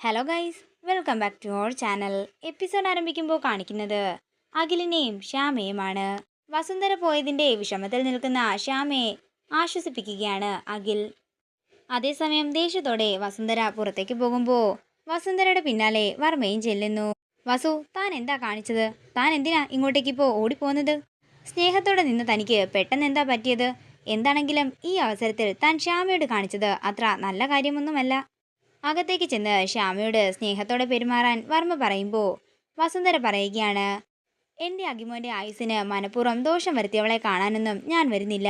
Hello guys welcome back to our channel episode ആരംഭിക്കുമ്പോൾ കാണിക്കുന്നത് അഖിലിനെയും ശ്യാമയുമാണ് വസുന്ധര പോയതിന്റെ വിഷമത്തിൽ നിൽക്കുന്ന ശ്യാമയെ ആശ്വസിപ്പിക്കുകയാണ് അഖിൽ. അതേസമയം ദേഷ്യത്തോടെ വസുന്ധര പുറത്തേക്ക് പോകുമ്പോൾ വസുന്ധരയുടെ പിന്നാലെ വർമ്മയും ചെല്ലുന്നു. വസു താൻ എന്താ കാണിച്ചത്? താൻ എന്തിനാ ഇങ്ങോട്ടേക്ക് ഇപ്പോൾ ഓടിപ്പോകുന്നത്? സ്നേഹത്തോടെ നിന്ന് തനിക്ക് പെട്ടെന്ന് എന്താ പറ്റിയത്? എന്താണെങ്കിലും ഈ അവസരത്തിൽ താൻ ശ്യാമയോട് കാണിച്ചത് അത്ര നല്ല കാര്യമൊന്നുമല്ല. അകത്തേക്ക് ചെന്ന് ശ്യാമയോട് സ്നേഹത്തോടെ പെരുമാറാൻ വർമ്മ പറയുമ്പോൾ വസുന്ധര പറയുകയാണ് എന്റെ അകിമോന്റെ ആയുസിന് മനഃപൂർവം ദോഷം വരുത്തിയവളെ കാണാനൊന്നും ഞാൻ വരുന്നില്ല.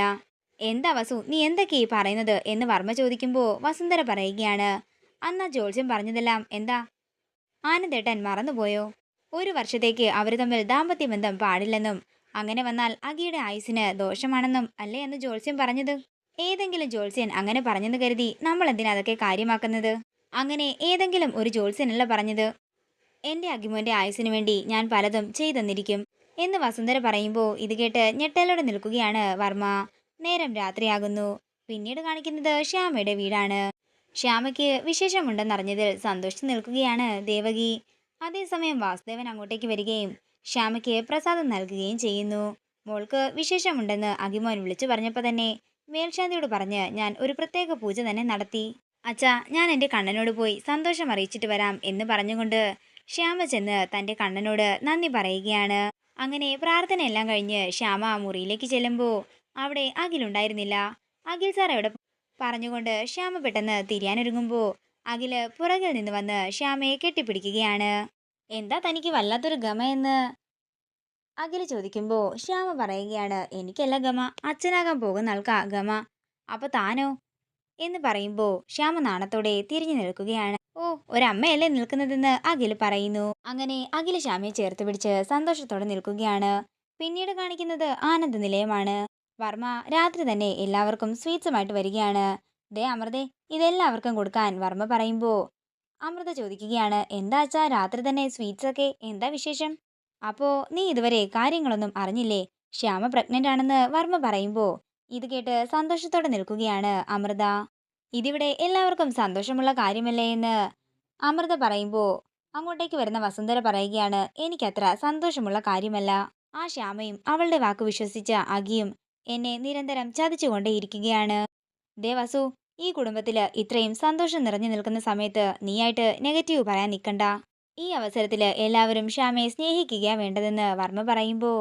എന്താ വസു നീ എന്തൊക്കെയാ ഈ പറയുന്നത്? എന്ന് വർമ്മ ചോദിക്കുമ്പോൾ വസുന്ധര പറയുകയാണ് അന്നാ ആ പറഞ്ഞതെല്ലാം എന്താ? ആനന്ദേട്ടൻ മറന്നുപോയോ? ഒരു വർഷത്തേക്ക് അവർ തമ്മിൽ ദാമ്പത്യ ബന്ധം പാടില്ലെന്നും അങ്ങനെ വന്നാൽ അകിയുടെ ആയുസിന് ദോഷമാണെന്നും അല്ലേ എന്ന് ജോത്സ്യം പറഞ്ഞത്? ഏതെങ്കിലും ജോത്സ്യൻ അങ്ങനെ പറഞ്ഞെന്ന് കരുതി നമ്മൾ എന്തിനാ അതൊക്കെ കാര്യമാക്കുന്നത്? അങ്ങനെ ഏതെങ്കിലും ഒരു ജോത്സ്യനല്ല പറഞ്ഞത്. എന്റെ അകിമോന്റെ ആയുസിനു വേണ്ടി ഞാൻ പലതും ചെയ്തെന്നിരിക്കും എന്ന് വസുന്ധര പറയുമ്പോൾ ഇത് കേട്ട് ഞെട്ടലോടെ നിൽക്കുകയാണ് വർമ്മ. നേരം രാത്രിയാകുന്നു. പിന്നീട് കാണിക്കുന്നത് ശ്യാമയുടെ വീടാണ്. ശ്യാമയ്ക്ക് വിശേഷമുണ്ടെന്നറിഞ്ഞതിൽ സന്തോഷിച്ച് നിൽക്കുകയാണ് ദേവകി. അതേസമയം വാസുദേവൻ അങ്ങോട്ടേക്ക് വരികയും ശ്യാമയ്ക്ക് പ്രസാദം നൽകുകയും ചെയ്യുന്നു. മോൾക്ക് വിശേഷമുണ്ടെന്ന് അഗിമോൻ വിളിച്ചു പറഞ്ഞപ്പോൾ തന്നെ മേൽശാന്തിയോട് പറഞ്ഞ് ഞാൻ ഒരു പ്രത്യേക പൂജ തന്നെ നടത്തി. അച്ഛാ ഞാൻ എന്റെ കണ്ണനോട് പോയി സന്തോഷം അറിയിച്ചിട്ട് വരാം എന്ന് പറഞ്ഞുകൊണ്ട് ശ്യാമ ചെന്ന് തന്റെ കണ്ണനോട് നന്ദി പറയുകയാണ്. അങ്ങനെ പ്രാർത്ഥനയെല്ലാം കഴിഞ്ഞ് ശ്യാമ മുറിയിലേക്ക് ചെല്ലുമ്പോൾ അവിടെ അഖിലുണ്ടായിരുന്നില്ല. അഖിൽ സാർ എവിടെ പറഞ്ഞുകൊണ്ട് ശ്യാമ പെട്ടെന്ന് തിരിയാനൊരുങ്ങുമ്പോൾ അഖിൽ പുറകിൽ നിന്ന് വന്ന് ശ്യാമയെ കെട്ടിപ്പിടിക്കുകയാണ്. എന്താ തനിക്ക് വല്ലാത്തൊരു ഗമ ഗമയെന്ന് അഖിൽ ചോദിക്കുമ്പോൾ ശ്യാമ പറയുകയാണ് എനിക്കല്ല ഗമ. അച്ഛനാകാൻ പോകുന്ന ആൾക്കാ ഗമ. അപ്പോൾ താനോ? എന്ന് പറയുമ്പോൾ ശ്യാമ നാണത്തോടെ തിരിഞ്ഞു നിൽക്കുകയാണ്. ഓ. ഒരമ്മയല്ലേ നിൽക്കുന്നതെന്ന് അഖിൽ പറയുന്നു. അങ്ങനെ അഖിൽ ശ്യാമയെ ചേർത്ത് പിടിച്ച് സന്തോഷത്തോടെ നിൽക്കുകയാണ്. പിന്നീട് കാണിക്കുന്നത് ആനന്ദ നിലയമാണ്. വർമ്മ രാത്രി തന്നെ എല്ലാവർക്കും സ്വീറ്റ്സുമായിട്ട് വരികയാണ്. ദേ അമൃതേ ഇതെല്ലാവർക്കും കൊടുക്കാൻ വർമ്മ പറയുമ്പോൾ അമൃത ചോദിക്കുകയാണ് എന്താ അച്ഛാ രാത്രി തന്നെ സ്വീറ്റ്സ് ഒക്കെ എന്താ വിശേഷം? അപ്പോ നീ ഇതുവരെ കാര്യങ്ങളൊന്നും അറിഞ്ഞില്ലേ? ശ്യാമ പ്രഗ്നന്റ് ആണെന്ന് വർമ്മ പറയുമ്പോൾ ഇത് കേട്ട് സന്തോഷത്തോടെ നിൽക്കുകയാണ് അമൃത. ഇതിവിടെ എല്ലാവർക്കും സന്തോഷമുള്ള കാര്യമല്ലേ എന്ന്? അമൃത പറയുമ്പോൾ അങ്ങോട്ടേക്ക് വരുന്ന വസുന്ധര പറയുകയാണ് എനിക്കത്ര സന്തോഷമുള്ള കാര്യമല്ല. ആ ശ്യാമയും അവളുടെ വാക്ക് വിശ്വസിച്ച അഗിയും എന്നെ നിരന്തരം ചതിച്ചുകൊണ്ടേയിരിക്കുകയാണ്. ദേ വസു ഈ കുടുംബത്തിൽ ഇത്രയും സന്തോഷം നിറഞ്ഞു നിൽക്കുന്ന സമയത്ത് നീയായിട്ട് നെഗറ്റീവ് പറയാൻ നിൽക്കണ്ട ഈ അവസരത്തിൽ എല്ലാവരും ശ്യാമയെ സ്നേഹിക്കുക വേണ്ടതെന്ന് വർമ്മ പറയുമ്പോൾ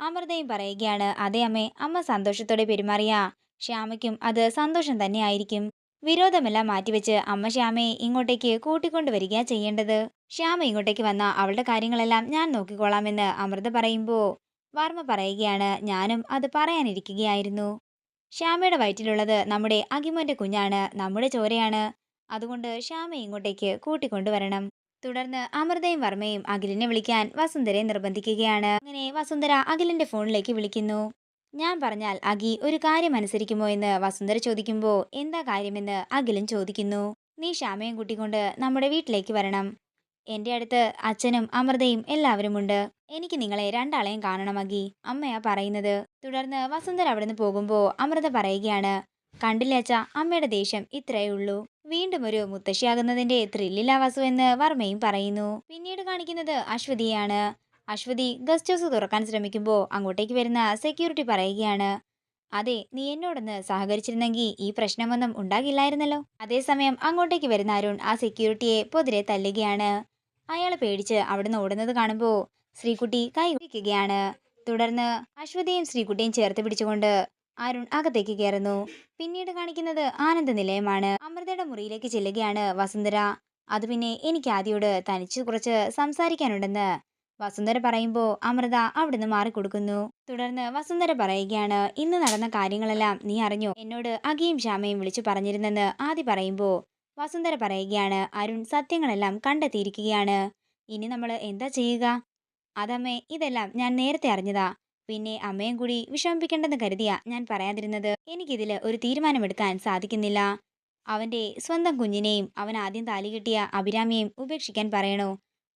അമൃതയും പറയുകയാണ് അതേ അമ്മേ അമ്മ സന്തോഷത്തോടെ പെരുമാറിയ. ശ്യാമയ്ക്കും അത് സന്തോഷം തന്നെയായിരിക്കും വിരോധമെല്ലാം മാറ്റിവെച്ച് അമ്മ ശ്യാമയെ ഇങ്ങോട്ടേക്ക് കൂട്ടിക്കൊണ്ടുവരിക ചെയ്യേണ്ടത്. ശ്യാമ ഇങ്ങോട്ടേക്ക് വന്ന അവളുടെ കാര്യങ്ങളെല്ലാം ഞാൻ നോക്കിക്കോളാമെന്ന് അമൃത പറയുമ്പോൾ വർമ്മ പറയുകയാണ് ഞാനും അത് പറയാനിരിക്കുകയായിരുന്നു. ശ്യാമയുടെ വയറ്റിലുള്ളത് നമ്മുടെ അകിമോന്റെ കുഞ്ഞാണ് നമ്മുടെ ചോരയാണ്. അതുകൊണ്ട് ശ്യാമ ഇങ്ങോട്ടേക്ക് കൂട്ടിക്കൊണ്ടുവരണം തുടർന്ന് അമൃതയും വർമ്മയും അഖിലിനെ വിളിക്കാൻ വസുന്ധരയെ നിർബന്ധിക്കുകയാണ്. അങ്ങനെ വസുന്ധര അഖിലിന്റെ ഫോണിലേക്ക് വിളിക്കുന്നു. ഞാൻ പറഞ്ഞാൽ അഖി ഒരു കാര്യം അനുസരിക്കുമോ എന്ന് വസുന്ധര ചോദിക്കുമ്പോൾ എന്താ കാര്യമെന്ന് അഖിലും ചോദിക്കുന്നു. നീ ശ്യാമയും കൂട്ടിക്കൊണ്ട് നമ്മുടെ വീട്ടിലേക്ക് വരണം. എന്റെ അടുത്ത് അച്ഛനും അമൃതയും എല്ലാവരുമുണ്ട്. എനിക്ക് നിങ്ങളെ രണ്ടാളെയും കാണണം അഖി അമ്മയാ പറയുന്നത്. തുടർന്ന് വസുന്ധര അവിടുന്ന് പോകുമ്പോൾ അമൃത പറയുകയാണ് കണ്ടില്ല അച്ഛ അമ്മയുടെ ദേഷ്യം ഇത്രയേ ഉള്ളൂ. വീണ്ടും ഒരു മുത്തശ്ശിയാകുന്നതിന്റെ ത്രില്ലില്ല വസു എന്ന് വർമ്മയും പറയുന്നു. പിന്നീട് കാണിക്കുന്നത് അശ്വതിയാണ്. അശ്വതി ഗസ്റ്റ് ഹൗസ് തുറക്കാൻ ശ്രമിക്കുമ്പോൾ അങ്ങോട്ടേക്ക് വരുന്ന സെക്യൂരിറ്റി പറയുകയാണ്. അതെ നീ എന്നോടൊന്ന് സഹകരിച്ചിരുന്നെങ്കിൽ ഈ പ്രശ്നമൊന്നും ഉണ്ടാകില്ലായിരുന്നല്ലോ. അതേസമയം അങ്ങോട്ടേക്ക് വരുന്ന അരുൺ ആ സെക്യൂരിറ്റിയെ പൊതിരെ തല്ലുകയാണ്. അയാൾ പേടിച്ച് അവിടുന്ന് ഓടുന്നത് കാണുമ്പോൾ ശ്രീകുട്ടി കൈ കുടിക്കുകയാണ് തുടർന്ന് അശ്വതിയും ശ്രീകുട്ടിയും ചേർത്ത് പിടിച്ചുകൊണ്ട് അരുൺ അകത്തേക്ക് കയറുന്നു. പിന്നീട് കാണിക്കുന്നത് ആനന്ദ നിലയമാണ്. അമൃതയുടെ മുറിയിലേക്ക് ചെല്ലുകയാണ് വസുന്ധര. അത് പിന്നെ എനിക്ക് ആദ്യോട് തനിച്ച് കുറച്ച് സംസാരിക്കാനുണ്ടെന്ന് വസുന്ധര പറയുമ്പോൾ അമൃത അവിടുന്ന് മാറിക്കൊടുക്കുന്നു. തുടർന്ന് വസുന്ധര പറയുകയാണ് ഇന്ന് നടന്ന കാര്യങ്ങളെല്ലാം നീ അറിഞ്ഞോ? എന്നോട് അകിയും ശ്യാമയും വിളിച്ചു പറഞ്ഞിരുന്നെന്ന് ആദ്യ പറയുമ്പോൾ വസുന്ധര പറയുകയാണ് അരുൺ സത്യങ്ങളെല്ലാം കണ്ടെത്തിയിരിക്കുകയാണ്. ഇനി നമ്മൾ എന്താ ചെയ്യുക? അതമ്മേ ഇതെല്ലാം ഞാൻ നേരത്തെ അറിഞ്ഞതാ. പിന്നെ അമ്മയും കൂടി വിഷമിപ്പിക്കേണ്ടെന്ന് കരുതിയാ ഞാൻ പറയാതിരുന്നത്. എനിക്കിതിൽ ഒരു തീരുമാനമെടുക്കാൻ സാധിക്കുന്നില്ല. അവന്റെ സ്വന്തം കുഞ്ഞിനെയും അവൻ ആദ്യം താലി കിട്ടിയ അഭിരാമിയെയും ഉപേക്ഷിക്കാൻ പറയണോ?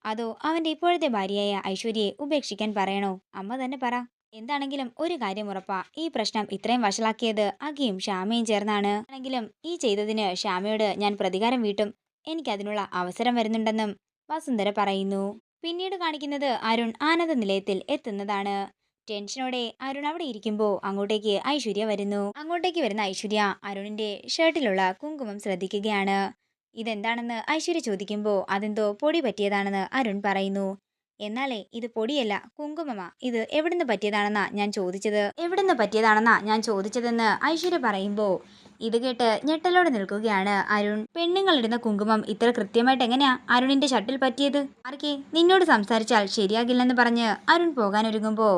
അതോ അവന്റെ ഇപ്പോഴത്തെ ഭാര്യയായ ഐശ്വര്യയെ ഉപേക്ഷിക്കാൻ പറയണോ? അമ്മ തന്നെ പറ. എന്താണെങ്കിലും ഒരു കാര്യം ഉറപ്പാ. ഈ പ്രശ്നം ഇത്രയും വഷളാക്കിയത് അഖിയും ശ്യാമയും ചേർന്നാണ്. ആണെങ്കിലും ഈ ചെയ്തതിന് ശ്യാമയോട് ഞാൻ പ്രതികാരം വീട്ടും. എനിക്കതിനുള്ള അവസരം വരുന്നുണ്ടെന്നും വസുന്ധര പറയുന്നു. പിന്നീട് കാണിക്കുന്നത് അരുൺ ആനന്ദ നിലയത്തിൽ എത്തുന്നതാണ്. ടെൻഷനോടെ അരുൺ അവിടെ ഇരിക്കുമ്പോൾ അങ്ങോട്ടേക്ക് ഐശ്വര്യ വരുന്നു. അങ്ങോട്ടേക്ക് വരുന്ന ഐശ്വര്യ അരുണിന്റെ ഷർട്ടിലുള്ള കുങ്കുമം ശ്രദ്ധിക്കുകയാണ്. ഇതെന്താണെന്ന് ഐശ്വര്യ ചോദിക്കുമ്പോൾ അതെന്തോ പൊടി പറ്റിയതാണെന്ന് അരുൺ പറയുന്നു. എന്നാലേ ഇത് പൊടിയല്ല കുങ്കുമമാ. ഇത് എവിടുന്ന് പറ്റിയതാണെന്നാ ഞാൻ ചോദിച്ചത്. എവിടുന്ന് പറ്റിയതാണെന്നാ ഞാൻ ചോദിച്ചതെന്ന് ഐശ്വര്യ പറയുമ്പോൾ ഇത് കേട്ട് ഞെട്ടലോടെ നിൽക്കുകയാണ് അരുൺ. പെണ്ണുങ്ങളിടുന്ന കുങ്കുമം ഇത്ര കൃത്യമായിട്ട് എങ്ങനെയാ അരുണിന്റെ ഷട്ടിൽ പറ്റിയത്? ആർക്കെ? നിന്നോട് സംസാരിച്ചാൽ ശരിയാകില്ലെന്ന് പറഞ്ഞ് അരുൺ പോകാനൊരുങ്ങുമ്പോൾ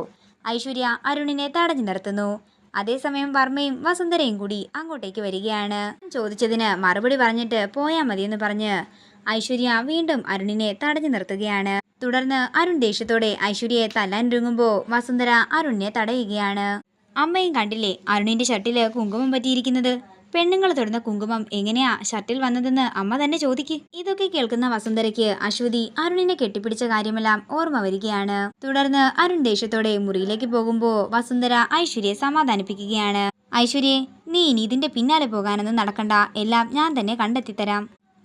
ഐശ്വര്യ അരുണിനെ തടഞ്ഞു നിർത്തുന്നു. അതേസമയം വർമ്മയും വസുന്ധരയും കൂടി അങ്ങോട്ടേക്ക് വരികയാണ്. ചോദിച്ചതിന് മറുപടി പറഞ്ഞിട്ട് പോയാൽ മതിയെന്ന് പറഞ്ഞ് ഐശ്വര്യ വീണ്ടും അരുണിനെ തടഞ്ഞു നിർത്തുകയാണ്. തുടർന്ന് അരുൺ ദേഷ്യത്തോടെ ഐശ്വര്യയെ തല്ലാനൊരുങ്ങുമ്പോൾ വസുന്ധര അരുണിനെ തടയുകയാണ്. അമ്മയും കണ്ടില്ലേ അരുണിന്റെ ഷട്ടിൽ കുങ്കുമം പറ്റിയിരിക്കുന്നത്? പെണ്ണുങ്ങൾ തൊടുന്ന കുങ്കുമം എങ്ങനെയാ ഷർട്ടിൽ വന്നതെന്ന് അമ്മ തന്നെ ചോദിക്ക്. ഇതൊക്കെ കേൾക്കുന്ന വസുന്ധരയ്ക്ക് അശ്വതി അരുണിനെ കെട്ടിപ്പിടിച്ച കാര്യമെല്ലാം ഓർമ്മ വരികയാണ്. തുടർന്ന് അരുൺ ദേഷ്യത്തോടെ മുറിയിലേക്ക് പോകുമ്പോൾ വസുന്ധര ഐശ്വര്യയെ സമാധാനിപ്പിക്കുകയാണ്. ഐശ്വര്യയെ നീ ഇനി ഇതിന്റെ പിന്നാലെ പോകാനൊന്നും നടക്കണ്ട. എല്ലാം ഞാൻ തന്നെ കണ്ടെത്തിത്തരാം.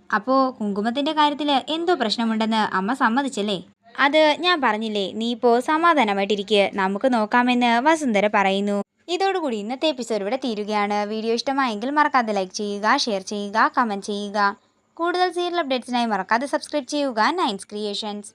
അപ്പോ കുങ്കുമത്തിന്റെ കാര്യത്തിൽ എന്തോ പ്രശ്നമുണ്ടെന്ന് അമ്മ സമ്മതിച്ചല്ലേ? അത് ഞാൻ പറഞ്ഞില്ലേ. നീ ഇപ്പോ സമാധാനമായിട്ടിരിക്കുക നമുക്ക് നോക്കാമെന്ന് വസുന്ധര പറയുന്നു. ഇതോടുകൂടി ഇന്നത്തെ എപ്പിസോഡ് ഇവിടെ തീരുകയാണ്. വീഡിയോ ഇഷ്ടമായെങ്കിൽ മറക്കാതെ ലൈക്ക് ചെയ്യുക ഷെയർ ചെയ്യുക കമന്റ് ചെയ്യുക. കൂടുതൽ സീരിയൽ അപ്ഡേറ്റ്സിനായി മറക്കാതെ സബ്സ്ക്രൈബ് ചെയ്യുക. നയൻസ് ക്രിയേഷൻസ്